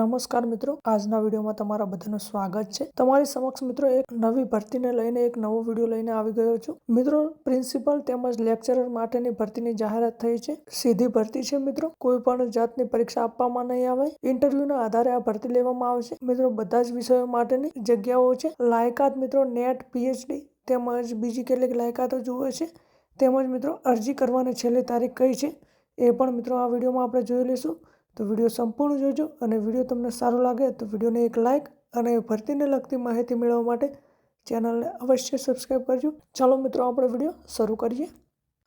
નમસ્કાર મિત્રો. આજના વિડીયોમાં તમારા બધાનું સ્વાગત છે. તમારી સમક્ષ મિત્રો એક નવી ભરતીને લઈને એક નવો વીડિયો લઈને આવી ગયો છું. મિત્રો, પ્રિન્સિપલ તેમજ લેક્ચરર માટેની ભરતીની જાહેરાત થઈ છે. સીધી ભરતી છે મિત્રો. કોઈ પણ જાતની પરીક્ષા આપવામાં નહીં આવે. ઇન્ટરવ્યુના આધારે આ ભરતી લેવામાં આવશે મિત્રો, બધા જ વિષયો માટેની જગ્યાઓ છે. લાયકાત મિત્રો, નેટ, પીએચડી તેમજ બીજી કેટલીક લાયકાતો જુએ છે. તેમજ મિત્રો, અરજી કરવાની છેલ્લી તારીખ કઈ છે એ પણ મિત્રો આ વિડીયોમાં આપણે જોઈ લઈશું. તો વીડિયો સંપૂર્ણ જોજો અને વીડિયો તમને સારો લાગે તો વિડીયોને એક લાઇક અને ભરતીને લગતી માહિતી મેળવવા માટે ચેનલને અવશ્ય સબસ્ક્રાઈબ કરજો. ચાલો મિત્રો, આપણે વીડિયો શરૂ કરીએ.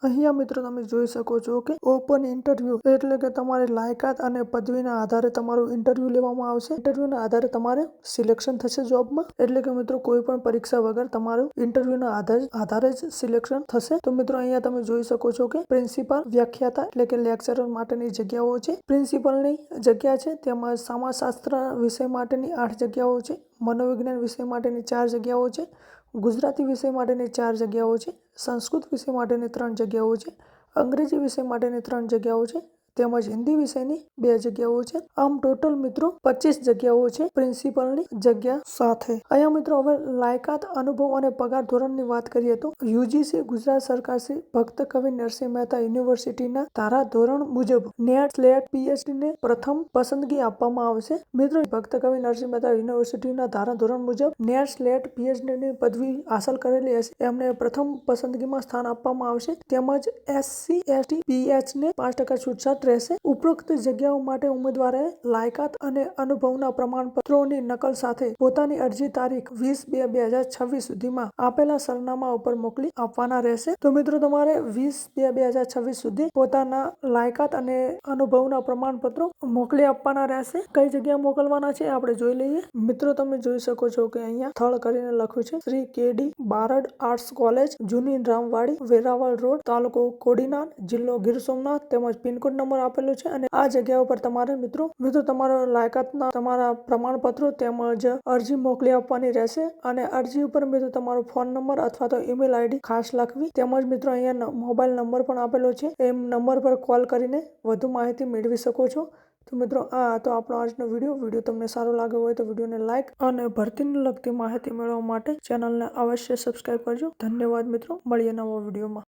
અહીંયા મિત્રો તમે જોઈ શકો છો કે ઓપન ઇન્ટરવ્યુ એટલે કે તમારી લાયકાત અને પદવીના આધારે તમારું ઇન્ટરવ્યુ લેવામાં આવશે. ઇન્ટરવ્યુના આધારે તમારે સિલેક્શન થશે જોબમાં. એટલે કે મિત્રો કોઈ પણ પરીક્ષા વગર તમારું ઇન્ટરવ્યુના આધારે આધારે જ સિલેક્શન થશે. તો મિત્રો અહીંયા તમે જોઈ શકો છો કે પ્રિન્સિપાલ વ્યાખ્યાતા એટલે કે લેક્ચરર માટેની જગ્યાઓ છે. પ્રિન્સિપલની જગ્યા છે. તેમજ સમાજશાસ્ત્ર વિષય માટેની આઠ જગ્યાઓ છે. મનોવિજ્ઞાન વિષય માટેની ચાર જગ્યાઓ છે. ગુજરાતી વિષય માટેની ચાર જગ્યાઓ છે, સંસ્કૃત વિષય માટેની ત્રણ જગ્યાઓ છે, અંગ્રેજી વિષય માટેની ત્રણ જગ્યાઓ છે તેમજ હિન્દી વિષયની બે જગ્યાઓ છે. આમ ટોટલ મિત્રો પચીસ જગ્યાઓ છે પ્રિન્સિપલની જગ્યા સાથે. અહીંયા મિત્રો હવે લાયકાત, અનુભવ અને પગાર ધોરણની વાત કરીએ તો યુજીસી, ગુજરાત સરકાર શ્રી ભક્ત કવિ નરસિંહ મહેતા યુનિવર્સિટીના ધારા ધોરણ મુજબ નેટ સ્લેટ પીએચડી ને પ્રથમ પસંદગી આપવામાં આવશે મિત્રો, ભક્ત કવિ નરસિંહ મહેતા યુનિવર્સિટીના ધારા ધોરણ મુજબ નેટ સ્લેટ પીએચડી ની પદવી હાંસલ કરેલી હશે. એમને પ્રથમ પસંદગીમાં સ્થાન આપવામાં આવશે. તેમજ એસસી, એસટી પીએચ ને પાંચ ટકા છૂટછાટ રહેશે. ઉપરોક્ત જગ્યાઓ માટે ઉમેદવારે લાયકાત અને અનુભવના પ્રમાણપત્રોની નકલ સાથે પોતાની અરજી તારીખ વીસ બે બે હજાર છવ્વીસ સુધીમાં આપેલા સરનામા ઉપર મોકલી આપવાના રહેશે. તો મિત્રો, તમારે વીસ બે બે હજાર છવ્વીસ સુધી પોતાના લાયકાત અને અનુભવના પ્રમાણપત્રો મોકલી આપવાના રહેશે. કઈ જગ્યા મોકલવાના છે આપણે જોઈ લઈએ. મિત્રો, તમે જોઈ શકો છો કે અહીંયા થળ કરીને લખ્યું છે, Shri K D Barad arts college, જૂની રામવાડી, વેરાવળ રોડ, તાલુકો કોડીનાર, જિલ્લો ગીર સોમનાથ તેમજ પિનકોડ નંબર નંબર આપેલો છે અને આ જગ્યા ઉપર તમારે મિત્રો મિત્રો તમારા લાયકાતના તમારા પ્રમાણપત્રો તેમજ અરજી મોકલી આપવાની રહેશે અને અરજી ઉપર મિત્રો તમારો ફોન નંબર અથવા તો ઈમેલ આઈડી ખાસ લખવી, તેમજ મિત્રો અહીંયા મોબાઈલ નંબર પણ આપેલો છે એ નંબર પર કોલ કરીને વધુ માહિતી મેળવી શકો છો. તો મિત્રો, આ તો આપણો આજનો વીડિયો. વીડિયો તમને સારો લાગ્યો હોય તો વિડીયોને લાઇક અને ભરતીને લગતી માહિતી મેળવવા માટે ચેનલને અવશ્ય સબસ્ક્રાઈબ કરજો. ધન્યવાદ મિત્રો. મળીએ નવા વિડીયોમાં.